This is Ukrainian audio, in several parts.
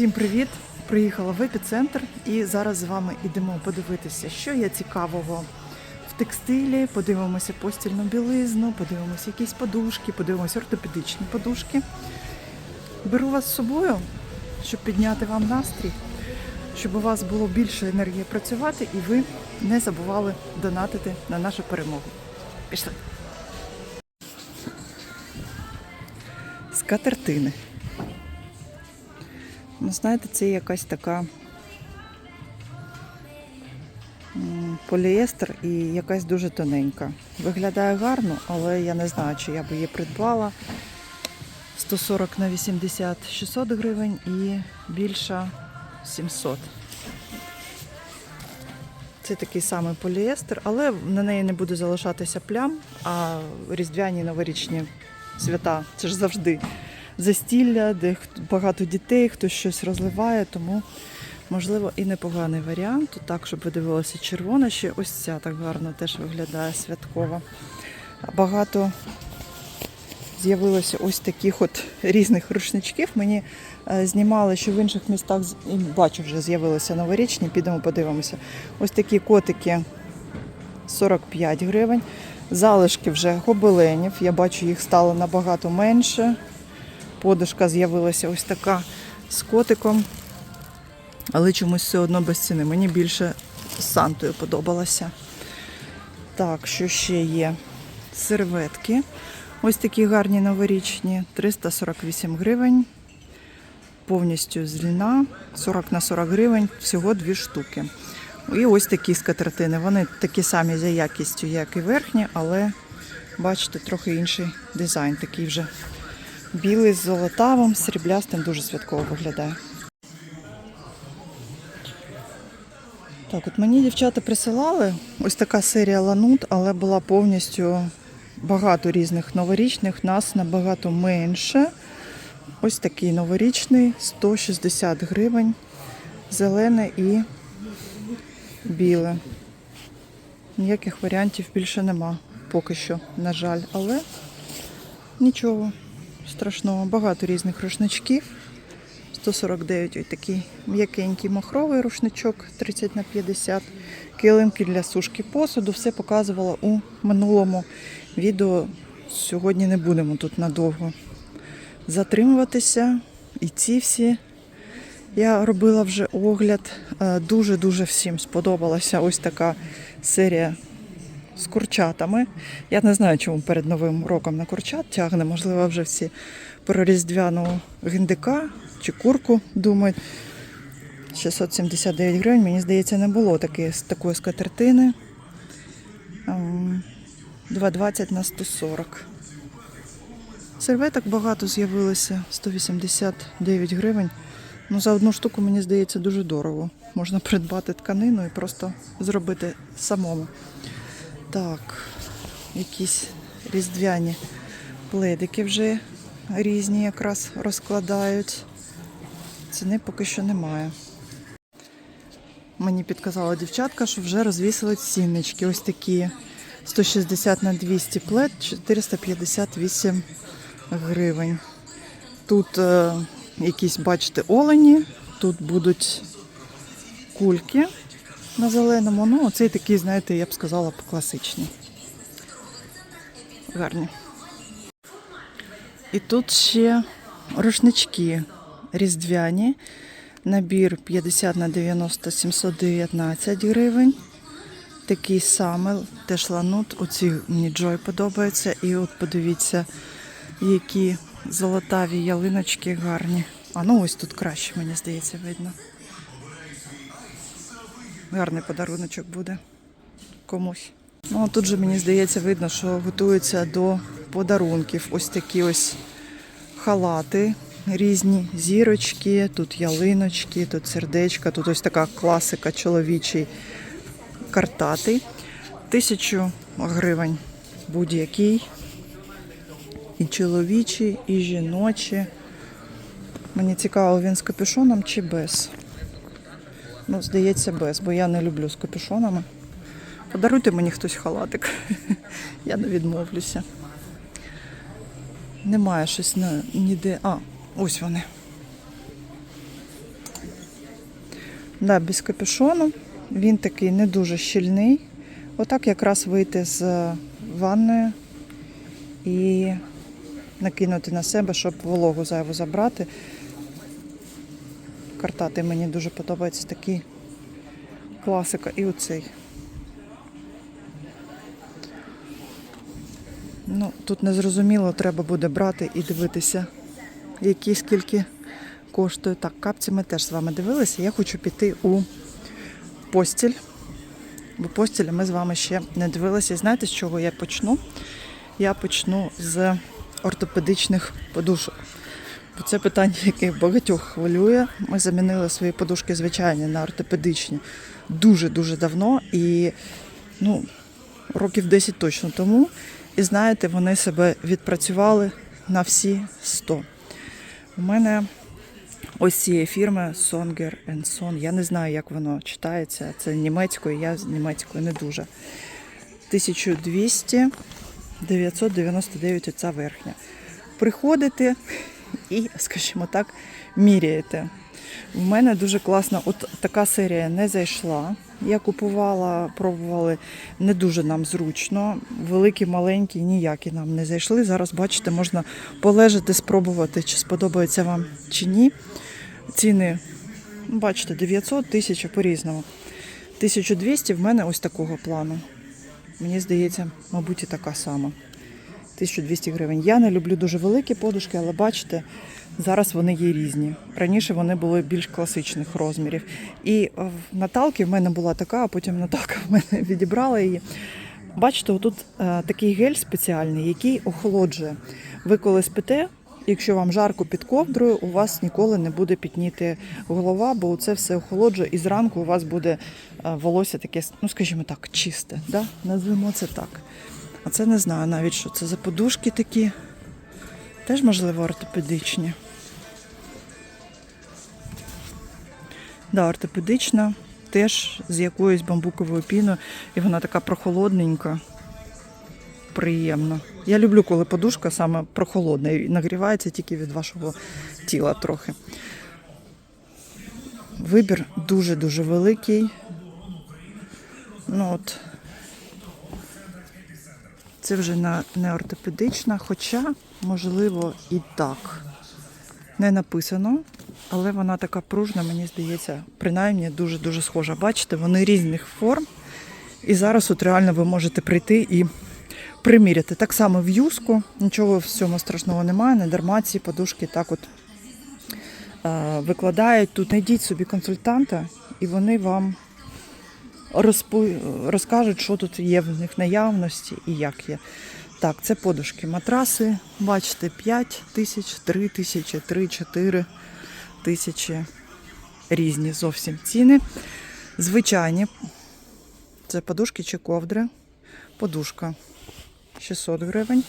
Всім привіт! Приїхала в епіцентр і зараз з вами йдемо подивитися, що є цікавого в текстилі. Подивимося постільну білизну, подивимося якісь подушки, подивимося ортопедичні подушки. Беру вас з собою, щоб підняти вам настрій, щоб у вас було більше енергії працювати і ви не забували донатити на нашу перемогу. Пішли! Скатертини. Ну, знаєте, це якась така поліестер і якась дуже тоненька. Виглядає гарно, але я не знаю, чи я б її придбала. 140 на 80 600 гривень і більша 700. Це такий самий поліестер, але на неї не буде залишатися плям, а різдвяні новорічні свята це ж завжди застілля, де багато дітей, хтось щось розливає, тому можливо і непоганий варіант. Так, щоб ви дивилися червона, ще ось ця так гарно теж виглядає святково. Багато з'явилося ось таких от різних рушничків. Мені е, знімали, що в інших містах бачу, вже з'явилися новорічні, підемо подивимося. Ось такі котики 45 гривень. Залишки вже гобеленів. Я бачу, їх стало набагато менше. Подушка з'явилася ось така з котиком. Але чомусь все одно без ціни. Мені більше з Сантою подобалося. Так, що ще є? Серветки. Ось такі гарні новорічні, 348 гривень. Повністю з льна, 40 на 40 гривень, всього дві штуки. І ось такі скатертини. Вони такі самі за якістю, як і верхні, але бачите, трохи інший дизайн, такий вже білий з золотавим, сріблястим, дуже святково виглядає. Так, от мені дівчата присилали ось така серія ланут, але була повністю багато різних новорічних, нас набагато менше. Ось такий новорічний, 160 гривень, зелене і біле. Ніяких варіантів більше нема поки що, на жаль, але нічого страшного. Багато різних рушничків. 149 ось такий м'якенький махровий рушничок 30 на 50, килимки для сушки посуду. Все показувала у минулому відео. Сьогодні не будемо тут надовго затримуватися. І ці всі я робила вже огляд. Е, Дуже-дуже всім сподобалася ось така серія з курчатами. Я не знаю, чому перед Новим роком на курчат тягне. Можливо, вже всі про різдвяного гіндика чи курку думають. 679 гривень, мені здається, не було таки, з такої скатертини. Ем, 2,20 на 140. Серветок багато з'явилося, 189 гривень. Ну, за одну штуку, мені здається, дуже дорого. Можна придбати тканину і просто зробити самому. Так, якісь різдвяні пледики вже різні якраз розкладають. Ціни поки що немає. Мені підказала дівчатка, що вже розвісили ціннички. Ось такі 160 на 200 плед, 458 гривень. Тут е, якісь, бачите, олені, тут будуть кульки на зеленому. Ну, оцей такий, знаєте, я б сказала, класичний. Гарні. І тут ще рушнички різдвяні. Набір 50 на 90 719 гривень. Такий самий, теж ланут. Оці мені Джой подобається. І от подивіться, які золотаві ялиночки гарні. А ну ось тут краще, мені здається, видно. Гарний подаруночок буде комусь. Ну, тут же мені здається, видно, що готуються до подарунків. Ось такі ось халати, різні зірочки, тут ялиночки, тут сердечка, тут ось така класика чоловічий картатий. Тисячу гривень будь-який. І чоловічий, і жіночі. Мені цікаво, він з капюшоном чи без. Ну, здається, без, бо я не люблю з капюшонами. Подаруйте мені хтось халатик. Я не відмовлюся. Немає щось на, ніде. А, ось вони. Да, без капюшону. Він такий не дуже щільний. Отак якраз вийти з ванної і накинути на себе, щоб вологу зайву забрати. Картати мені дуже подобається такий класика. І оцей. Ну, тут незрозуміло, треба буде брати і дивитися, які скільки коштує. Так, капці ми теж з вами дивилися. Я хочу піти у постіль. Бо постілі ми з вами ще не дивилися. І знаєте, з чого я почну? Я почну з ортопедичних подушок. Бо це питання, яке багатьох хвилює. Ми замінили свої подушки звичайні на ортопедичні дуже-дуже давно. І ну, років 10 точно тому. І знаєте, вони себе відпрацювали на всі 100. У мене ось цієї фірми Songer Son. Я не знаю, як воно читається. Це німецькою, я з німецькою не дуже. 1200 999 оця верхня. Приходите і, скажімо так, міряєте. У мене дуже класна, от така серія не зайшла. Я купувала, пробували не дуже нам зручно. Великі, маленькі, ніякі нам не зайшли. Зараз, бачите, можна полежати, спробувати, чи сподобається вам чи ні. Ціни, ну, бачите, 900 тисяч по-різному. 1200 в мене ось такого плану. Мені здається, мабуть, і така сама. 1200 гривень. Я не люблю дуже великі подушки, але бачите, зараз вони є різні. Раніше вони були більш класичних розмірів. І е, в Наталки в мене була така, а потім Наталка в мене відібрала її. Бачите, отут е, такий гель спеціальний, який охолоджує. Ви коли спите, якщо вам жарко під ковдрою, у вас ніколи не буде пітніти голова, бо це все охолоджує, і зранку у вас буде е, волосся таке, ну скажімо так, чисте. Да? Назвемо це так. А це не знаю навіть, що це за подушки такі. Теж, можливо, ортопедичні. Да, ортопедична, теж з якоюсь бамбуковою піною, і вона така прохолодненька. Приємно. Я люблю, коли подушка саме прохолодна і нагрівається тільки від вашого тіла трохи. Вибір дуже-дуже великий. Ну от, це вже не ортопедична, хоча, можливо, і так. Не написано, але вона така пружна, мені здається, принаймні дуже-дуже схожа. Бачите, вони різних форм. І зараз от реально ви можете прийти і приміряти. Так само в юску, нічого в цьому страшного немає, не дарма ці подушки так от е, викладають. Тут знайдіть собі консультанта, і вони вам розпу... розкажуть, що тут є в них наявності і як є. Так, це подушки, матраси, бачите, 5 тисяч, 3 тисячі, 3, 4 тисячі. Різні зовсім ціни. Звичайні. Це подушки чи ковдри. Подушка 600 гривень.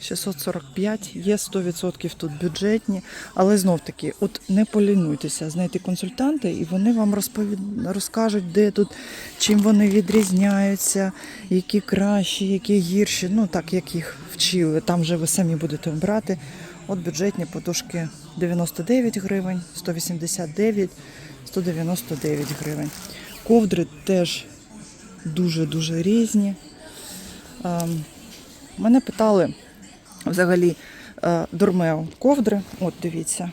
645, є 100% тут бюджетні, але знов таки, от не полінуйтеся, знайти консультанти, і вони вам розповід... розкажуть, де тут, чим вони відрізняються, які кращі, які гірші. Ну так як їх вчили. Там вже ви самі будете обрати. От бюджетні подушки 99 гривень, 189, 199 гривень. Ковдри теж дуже-дуже різні. Ем, Мене питали взагалі е, дурмео ковдри. От дивіться.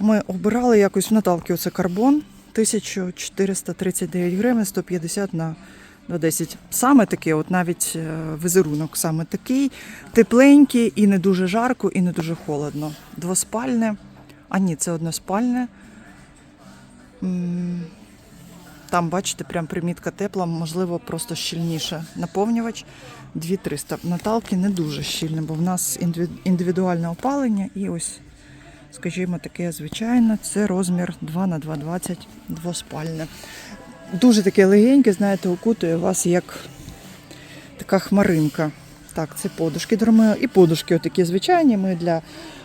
Ми обирали якось в Наталки оце карбон 1439 гривень, 150 на 10. Саме таке, от навіть е, візерунок саме такий, тепленький і не дуже жарко, і не дуже холодно. Двоспальне. А ні, це односпальне. Там, бачите, прям примітка тепла, можливо, просто щільніше. Наповнювач 2300. Наталки не дуже щільне, бо в нас індивідуальне опалення і ось, скажімо, таке звичайне. Це розмір 2 на 2,20 двоспальне. Дуже таке легеньке, знаєте, окутує вас як така хмаринка. Так, це подушки Дормео. І подушки отакі звичайні. Ми для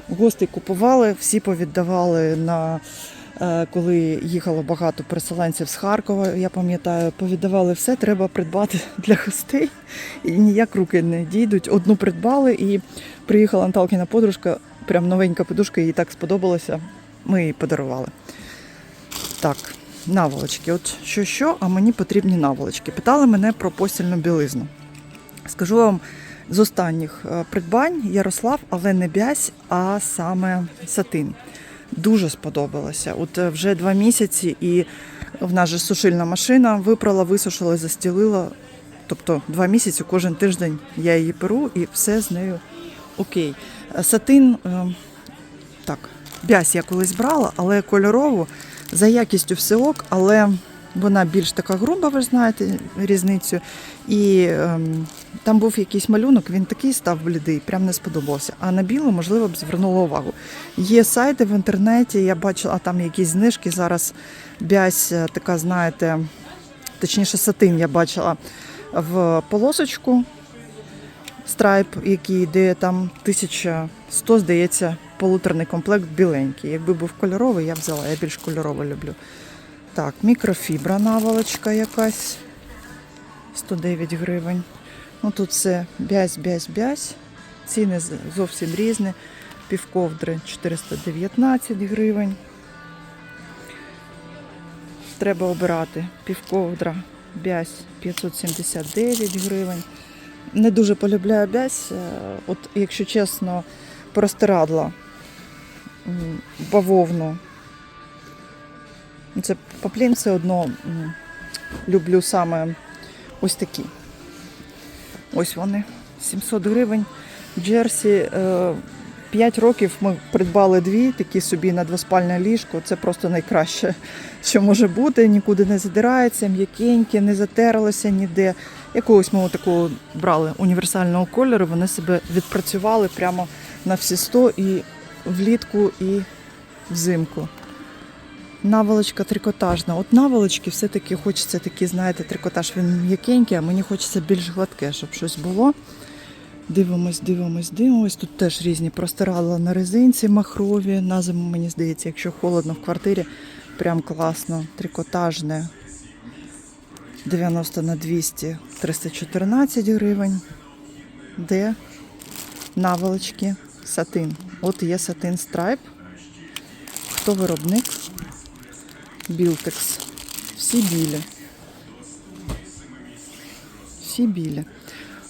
гостей купували, всі повіддавали на коли їхало багато переселенців з Харкова, я пам'ятаю, повіддавали все, треба придбати для гостей. І ніяк руки не дійдуть. Одну придбали і приїхала Наталкіна подружка, прям новенька подушка, їй так сподобалося. Ми її подарували. Так, наволочки. От що що, а мені потрібні наволочки. Питали мене про постільну білизну. Скажу вам з останніх е, придбань Ярослав, але не бязь, а саме сатин. Дуже сподобалося. От е, вже два місяці, і в нас же сушильна машина випрала, висушила, застілила. Тобто два місяці кожен тиждень я її перу і все з нею окей. Е, Сатин, е, так, бясь я колись брала, але кольорову, за якістю все ок, але вона більш така груба, ви знаєте різницю. І ем, там був якийсь малюнок, він такий став блідий, прям не сподобався. А на білу, можливо, б звернула увагу. Є сайти в інтернеті, я бачила, а там якісь знижки. Зараз бязь е, така, знаєте, точніше, сатин я бачила в полосочку. Страйп, який йде там 1100, здається, полуторний комплект біленький. Якби був кольоровий, я взяла. Я більш кольоровий люблю. Так, мікрофібра наволочка якась. 109 гривень. Ну тут все бязь, бязь, бязь. Ціни зовсім різні. Півковдри 419 гривень. Треба обирати. Півковдра бязь 579 гривень. Не дуже полюбляю бязь. Е, От, якщо чесно, простирадла бавовну. Це поплін все одно люблю саме ось такі. Ось вони. 700 гривень. Джерсі. 5 років ми придбали дві, такі собі на двоспальне ліжко. Це просто найкраще, що може бути. Нікуди не задирається, м'якеньке, не затерлося ніде. Якогось ми такого брали універсального кольору. Вони себе відпрацювали прямо на всі 100 і влітку, і взимку. Наволочка трикотажна. От наволочки все-таки хочеться такі, знаєте, трикотаж він м'якенький, а мені хочеться більш гладке, щоб щось було. Дивимось, дивимось, дивимось. Тут теж різні простирадла на резинці махрові. На зиму, мені здається, якщо холодно в квартирі, прям класно. Трикотажне 90 на 200 314 гривень. Де наволочки, сатин. От є сатин страйп. Хто виробник? Білтекс. Всі білі. Всі білі.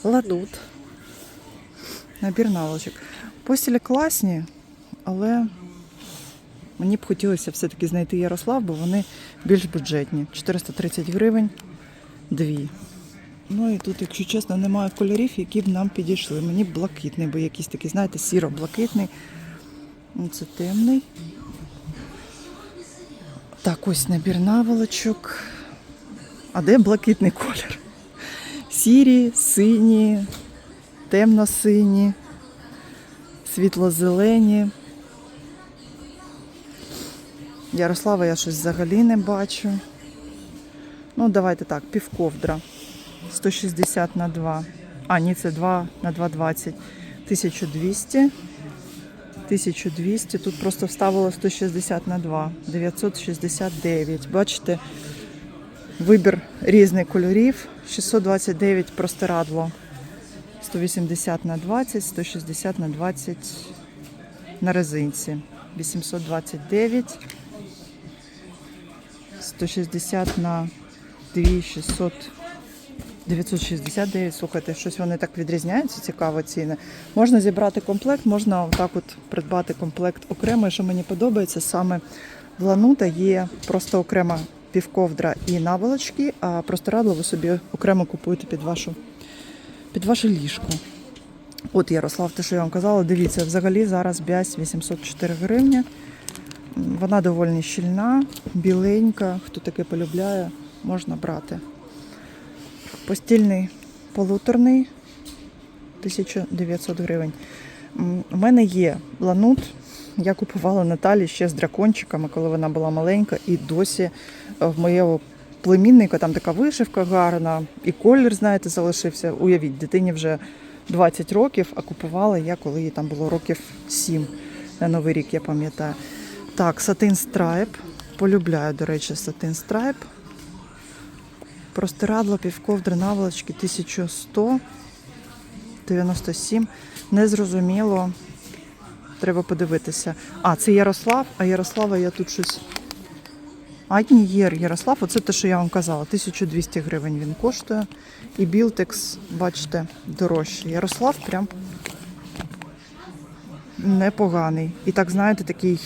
Ладут. Набір наволочок. Постілі класні, але мені б хотілося все-таки знайти Ярослав, бо вони більш бюджетні. 430 гривень, дві. Ну і тут, якщо чесно, немає кольорів, які б нам підійшли. Мені блакитний, бо якийсь такий, знаєте, сіро-блакитний. Ну, Це темний. Так, ось набір наволочок. А де блакитний колір? Сірі, сині, темно-сині, світло-зелені. Ярослава я щось взагалі не бачу. Ну, давайте так, півковдра. 160 на 2. А, ні, це 2 на 2,20. 1200. 1200. Тут просто вставило 160 на 2. 969. Бачите, вибір різних кольорів. 629 простирадло. 180 на 20, 160 на 20 на резинці. 829. 160 на 2600. 969, слухайте, щось вони так відрізняються, цікаво ціни. Можна зібрати комплект, можна отак от придбати комплект окремо. Що мені подобається, саме в ланута є просто окрема півковдра і наволочки, а простирадло ви собі окремо купуєте під вашу під ваше ліжко. От Ярослав, те, що я вам казала, дивіться, взагалі зараз бязь 804 гривні. Вона доволі щільна, біленька. Хто таке полюбляє, можна брати. Постільний полуторний 1900 гривень. У мене є ланут. Я купувала Наталі ще з дракончиками, коли вона була маленька, і досі е, в моєго племінника там така вишивка гарна, і колір, знаєте, залишився. Уявіть, дитині вже 20 років, а купувала я, коли їй там було років 7 на Новий рік, я пам'ятаю. Так, сатин страйп. Полюбляю, до речі, сатин страйп. Простирадло, півковдри, наволочки 1100, 97. Незрозуміло. Треба подивитися. А, це Ярослав, а Ярослава я тут щось Аднієр Ярослав, оце те, що я вам казала, 1200 гривень він коштує. І Білтекс, бачите, дорожче. Ярослав прям непоганий. І так, знаєте, такий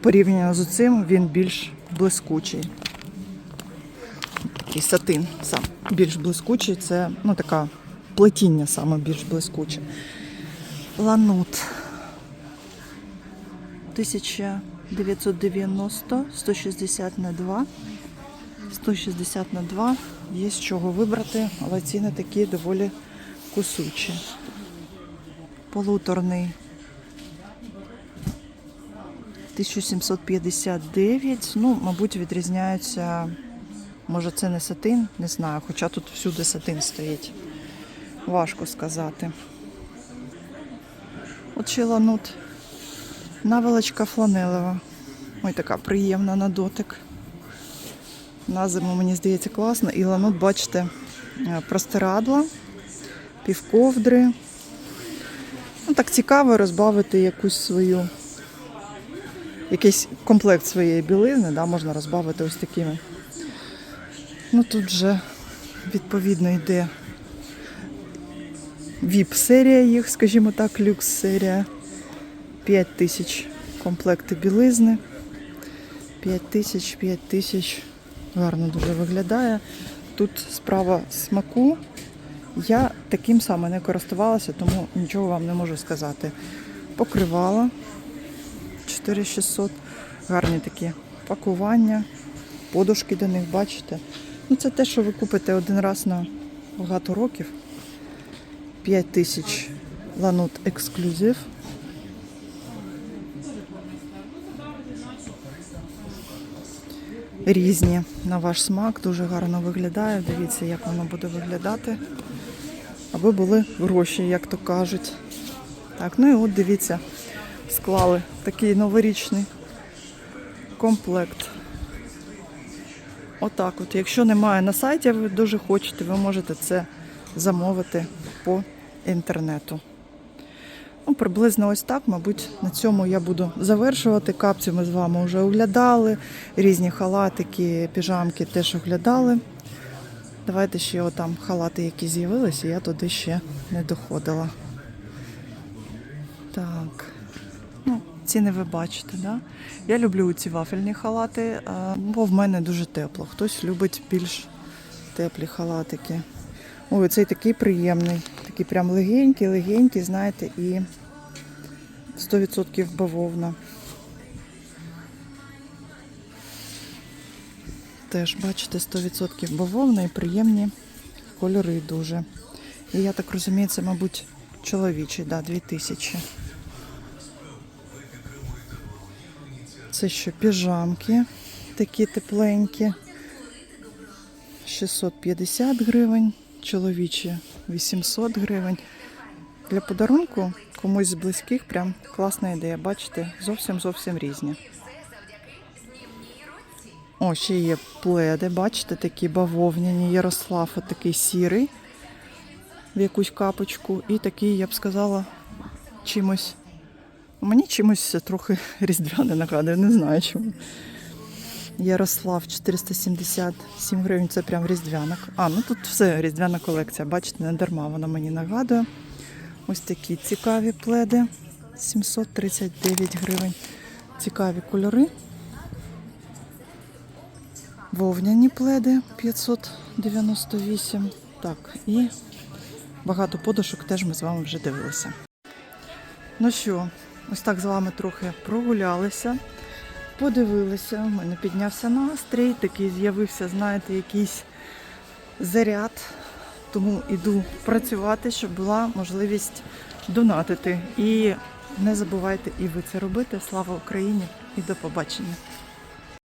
порівняно з цим він більш блискучий. Такий сатин сам більш блискучий. Це ну, така плетіння саме більш блискуче. Ланут. 1990, 160 на 2. 160 на 2. Є з чого вибрати, але ціни такі доволі кусучі. Полуторний 1759. Ну, мабуть, відрізняються. Може, це не сатин, не знаю. Хоча тут всюди сатин стоїть. Важко сказати. От ще ланут. Наволочка фланелева. Ой, така приємна на дотик. На зиму, мені здається, класно. І ланут, бачите, е, простирадла, півковдри. Ну, так цікаво розбавити якусь свою, якийсь комплект своєї білизни, да, можна розбавити ось такими. Ну тут вже відповідно йде віп-серія їх, скажімо так, люкс-серія. 5 тисяч комплекти білизни. 5 тисяч, 5 тисяч. Гарно дуже виглядає. Тут справа смаку. Я таким саме не користувалася, тому нічого вам не можу сказати. Покривала 4600. Гарні такі пакування, подушки до них, бачите. Ну, це те, що ви купите один раз на багато років. 5 тисяч ланут ексклюзив. Різні на ваш смак, дуже гарно виглядає. Дивіться, як воно буде виглядати. Аби були гроші, як то кажуть. Так, ну і от дивіться, склали такий новорічний комплект. Отак от. Якщо немає на сайті, ви дуже хочете, ви можете це замовити по інтернету. Ну, приблизно ось так, мабуть, на цьому я буду завершувати. Капці ми з вами вже оглядали, різні халатики, піжамки теж оглядали. Давайте ще отам халати, які з'явилися, я туди ще не доходила. Так. Ціни ви бачите, да? Я люблю ці вафельні халати, бо в мене дуже тепло. Хтось любить більш теплі халатики. Ой, цей такий приємний. Такий прям легенький, легенький, знаєте, і 100% бавовна. Теж, бачите, 100% бавовна і приємні кольори дуже. І я так розумію, це, мабуть, чоловічий, да, 2000. Це що, піжамки такі тепленькі. 650 гривень, чоловічі 800 гривень. Для подарунку комусь з близьких прям класна ідея. Бачите, зовсім зовсім різні. О, ще є пледи, бачите, такі бавовняні. Ярослав, от такий сірий в якусь капочку. І такий, я б сказала, чимось. Мені чимось трохи різдвяне нагадує, не знаю чому. Ярослав 477 гривень, це прям різдвяна. А, ну тут все різдвяна колекція. Бачите, не дарма вона мені нагадує. Ось такі цікаві пледи. 739 гривень. Цікаві кольори. Вовняні пледи 598. Так, і багато подушок теж ми з вами вже дивилися. Ну що, ось так з вами трохи прогулялися. Подивилися, у мене піднявся настрій, такий з'явився, знаєте, якийсь заряд. Тому іду працювати, щоб була можливість донатити. І не забувайте і ви це робити. Слава Україні і до побачення!